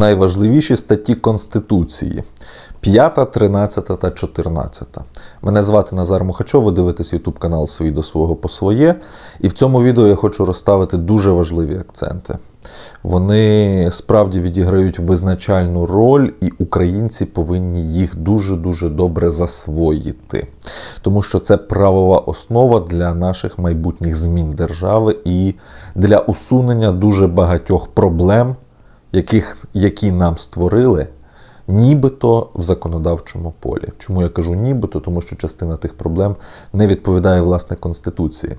найважливіші статті Конституції. 5, 13 та 14. Мене звати Назар Мухачов, ви дивитесь YouTube канал Свій до свого по своє. І в цьому відео я хочу розставити дуже важливі акценти. Вони справді відіграють визначальну роль, і українці повинні їх дуже-дуже добре засвоїти. Тому що це правова основа для наших майбутніх змін держави і для усунення дуже багатьох проблем, яких, які нам створили нібито в законодавчому полі. Чому я кажу нібито? Тому що частина тих проблем не відповідає власне Конституції.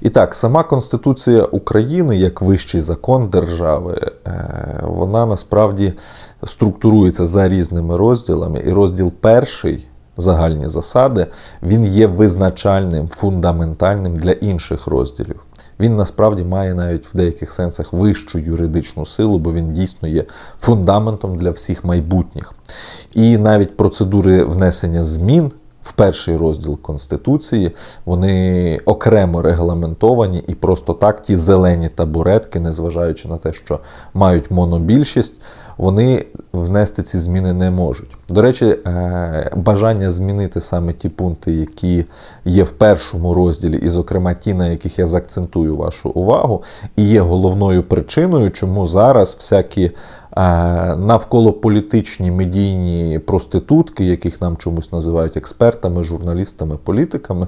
І так, сама Конституція України, як вищий закон держави, е, вона насправді структурується за різними розділами. І розділ перший. Загальні засади, він є визначальним, фундаментальним для інших розділів. Він насправді має навіть в деяких сенсах вищу юридичну силу, бо він дійсно є фундаментом для всіх майбутніх. І навіть процедури внесення змін в перший розділ Конституції вони окремо регламентовані, і просто так ті зелені табуретки, незважаючи на те, що мають монобільшість, вони внести ці зміни не можуть. До речі, е, бажання змінити саме ті пункти, які є в першому розділі, і, зокрема, ті, на яких я заакцентую вашу увагу, і є головною причиною, чому зараз всякі навколо політичні медійні проститутки, яких нам чомусь називають експертами, журналістами, політиками,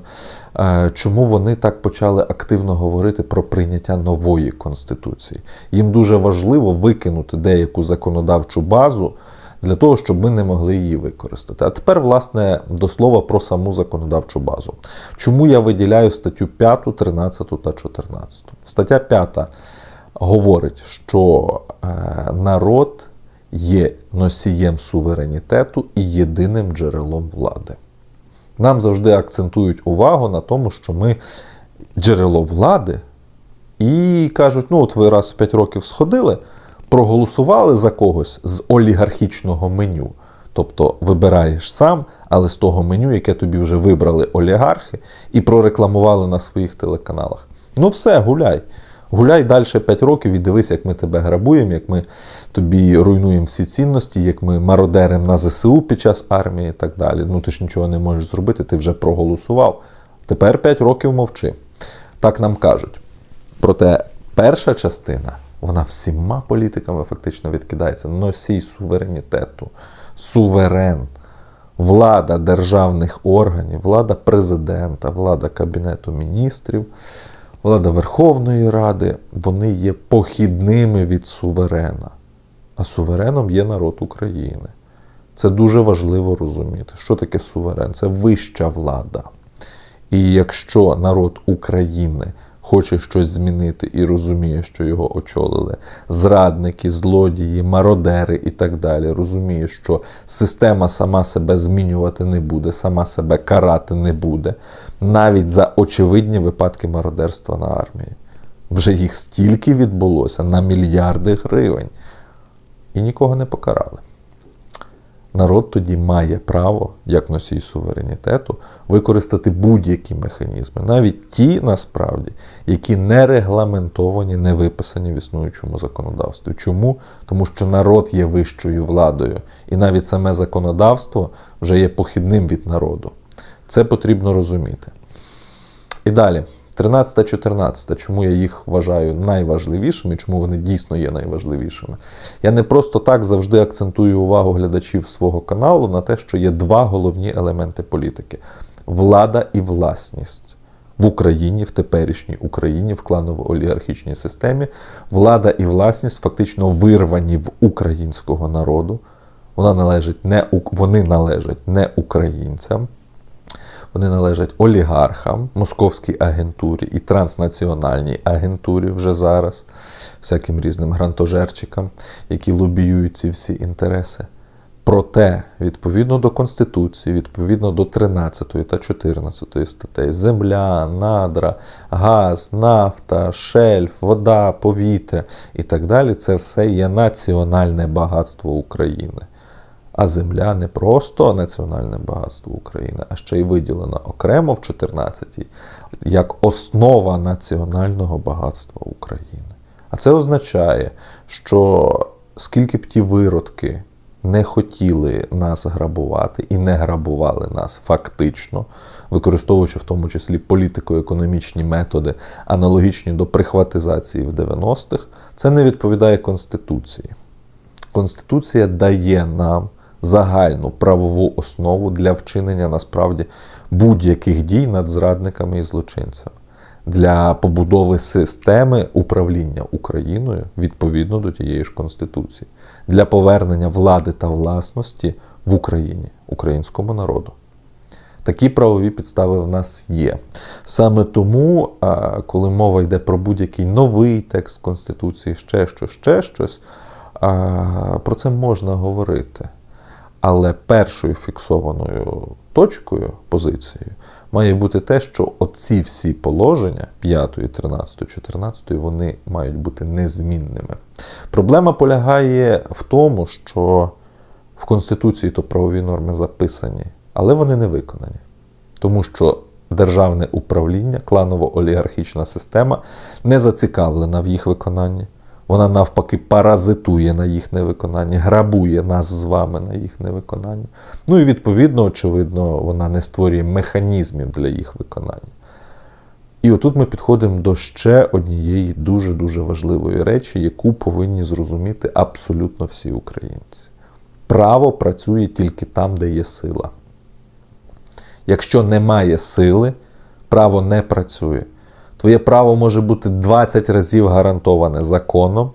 чому вони так почали активно говорити про прийняття нової конституції? Їм дуже важливо викинути деяку законодавчу базу. Для того, щоб ми не могли її використати. А тепер, власне, до слова про саму законодавчу базу. Чому я виділяю статтю 5, 13 та 14? Стаття 5 говорить, що е, народ є носієм суверенітету і єдиним джерелом влади. Нам завжди акцентують увагу на тому, що ми джерело влади, і кажуть: ну, от ви раз в 5 років сходили, проголосували за когось з олігархічного меню. Тобто вибираєш сам, але з того меню, яке тобі вже вибрали олігархи, і прорекламували на своїх телеканалах. Ну все, гуляй. Гуляй далі 5 років і дивись, як ми тебе грабуємо, як ми тобі руйнуємо всі цінності, як ми мародеримо на ЗСУ під час армії і так далі. Ну ти ж нічого не можеш зробити, ти вже проголосував. Тепер 5 років мовчи. Так нам кажуть. Проте перша частина, вона всіма політиками фактично відкидається. Носій суверенітету, суверен, влада державних органів, влада президента, влада Кабінету міністрів влада Верховної Ради, вони є похідними від суверена. А сувереном є народ України. Це дуже важливо розуміти. Що таке суверен? Це вища влада. І якщо народ України хоче щось змінити і розуміє, що його очолили зрадники, злодії, мародери і так далі, розуміє, що система сама себе змінювати не буде, сама себе карати не буде, навіть за очевидні випадки мародерства на армії. Вже їх стільки відбулося на мільярди гривень. І нікого не покарали народ тоді має право, як носій суверенітету, використати будь-які механізми, навіть ті, насправді, які не регламентовані, не виписані в існуючому законодавстві. Чому? Тому що народ є вищою владою, і навіть саме законодавство вже є похідним від народу. Це потрібно розуміти. І далі. 13-14, чому я їх вважаю найважливішими, чому вони дійсно є найважливішими. Я не просто так завжди акцентую увагу глядачів свого каналу на те, що є два головні елементи політики: влада і власність. В Україні, в теперішній Україні, в кланово-олігархічній системі, влада і власність фактично вирвані в українського народу. Вона належить не, Вони належать не українцям. Вони належать олігархам, московській агентурі і транснаціональній агентурі вже зараз, всяким різним грантожерчикам, які лобіюють ці всі інтереси. Проте, відповідно до Конституції, відповідно до 13 та 14 статей, земля, надра, газ, нафта, шельф, вода, повітря і так далі, це все є національне багатство України. А земля не просто національне багатство України, а ще й виділена окремо в 14-й як основа національного багатства України. А це означає, що скільки б ті виродки не хотіли нас грабувати і не грабували нас фактично, використовуючи в тому числі політико-економічні методи, аналогічні до прихватизації в 90-х, це не відповідає Конституції. Конституція дає нам загальну правову основу для вчинення насправді будь-яких дій над зрадниками і злочинцями для побудови системи управління Україною відповідно до тієї ж Конституції, для повернення влади та власності в Україні, українському народу. Такі правові підстави в нас є. Саме тому, коли мова йде про будь-який новий текст Конституції, ще щось, ще щось, про це можна говорити. Але першою фіксованою точкою, позицією, має бути те, що оці всі положення 5, 13, 14, вони мають бути незмінними. Проблема полягає в тому, що в Конституції то правові норми записані, але вони не виконані. Тому що державне управління, кланово-олігархічна система не зацікавлена в їх виконанні. Вона навпаки паразитує на їх невиконанні, грабує нас з вами на їх невиконанні. Ну і відповідно, очевидно, вона не створює механізмів для їх виконання. І отут ми підходимо до ще однієї дуже-дуже важливої речі, яку повинні зрозуміти абсолютно всі українці. Право працює тільки там, де є сила. Якщо немає сили, право не працює. Твоє право може бути 20 разів гарантоване законом,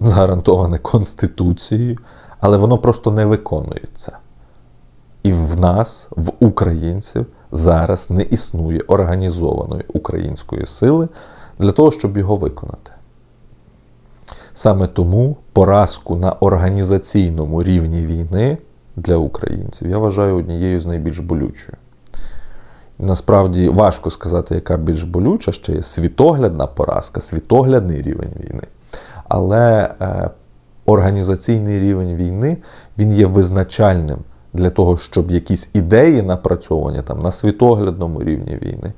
гарантоване Конституцією, але воно просто не виконується. І в нас, в українців, зараз не існує організованої української сили для того, щоб його виконати. Саме тому поразку на організаційному рівні війни для українців я вважаю однією з найбільш болючою. Насправді важко сказати, яка більш болюча, ще є світоглядна поразка, світоглядний рівень війни. Але е, організаційний рівень війни він є визначальним для того, щоб якісь ідеї напрацьовані там на світоглядному рівні війни,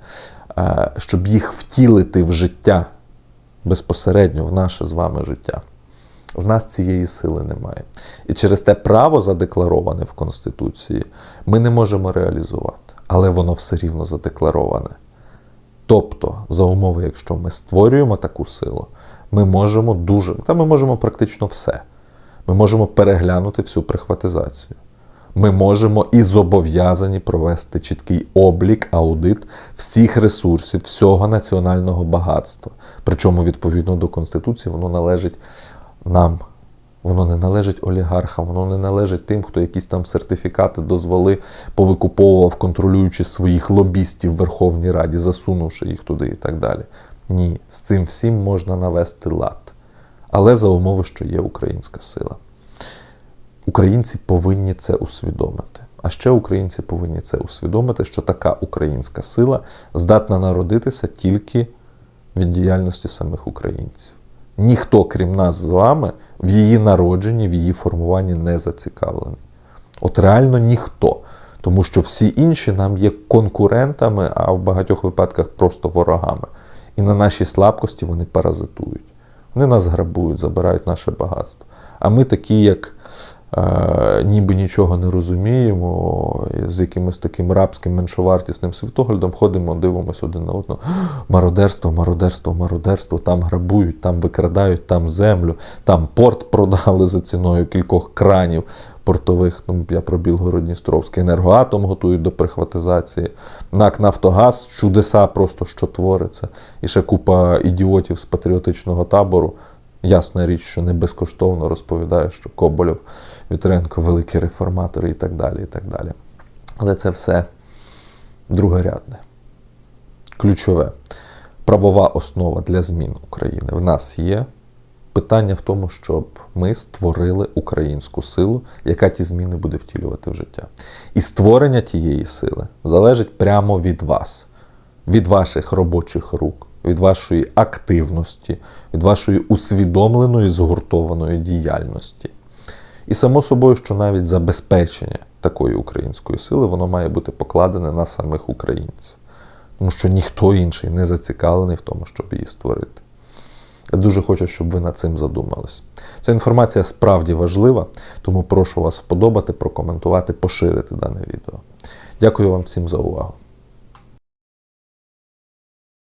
е, щоб їх втілити в життя безпосередньо в наше з вами життя. В нас цієї сили немає. І через те право задеклароване в Конституції ми не можемо реалізувати але воно все рівно задеклароване. Тобто, за умови, якщо ми створюємо таку силу, ми можемо дуже, та ми можемо практично все. Ми можемо переглянути всю прихватизацію. Ми можемо і зобов'язані провести чіткий облік, аудит всіх ресурсів, всього національного багатства. Причому, відповідно до Конституції, воно належить нам, Воно не належить олігархам, воно не належить тим, хто якісь там сертифікати дозволи повикуповував, контролюючи своїх лобістів в Верховній Раді, засунувши їх туди і так далі. Ні, з цим всім можна навести лад. Але за умови, що є українська сила. Українці повинні це усвідомити. А ще українці повинні це усвідомити, що така українська сила здатна народитися тільки від діяльності самих українців. Ніхто, крім нас з вами, в її народженні, в її формуванні не зацікавлений. От реально ніхто. Тому що всі інші нам є конкурентами, а в багатьох випадках просто ворогами. І на нашій слабкості вони паразитують. Вони нас грабують, забирають наше багатство. А ми такі, як ніби нічого не розуміємо, з якимось таким рабським меншовартісним світоглядом ходимо, дивимося один на одного. Мародерство, мародерство, мародерство, там грабують, там викрадають, там землю, там порт продали за ціною кількох кранів портових. Ну, Я про Білгород-Дністровський енергоатом готують до прихватизації. НАК Нафтогаз, чудеса просто що твориться. І ще купа ідіотів з патріотичного табору. Ясна річ, що не безкоштовно розповідає, що Коболєв, Вітренко, великі реформатори і так далі. і так далі. Але це все другорядне. Ключове. Правова основа для змін України в нас є. Питання в тому, щоб ми створили українську силу, яка ті зміни буде втілювати в життя. І створення тієї сили залежить прямо від вас, від ваших робочих рук від вашої активності, від вашої усвідомленої згуртованої діяльності. І само собою, що навіть забезпечення такої української сили воно має бути покладене на самих українців. Тому що ніхто інший не зацікавлений в тому, щоб її створити. Я дуже хочу, щоб ви над цим задумались. Ця інформація справді важлива, тому прошу вас вподобати, прокоментувати, поширити дане відео. Дякую вам всім за увагу.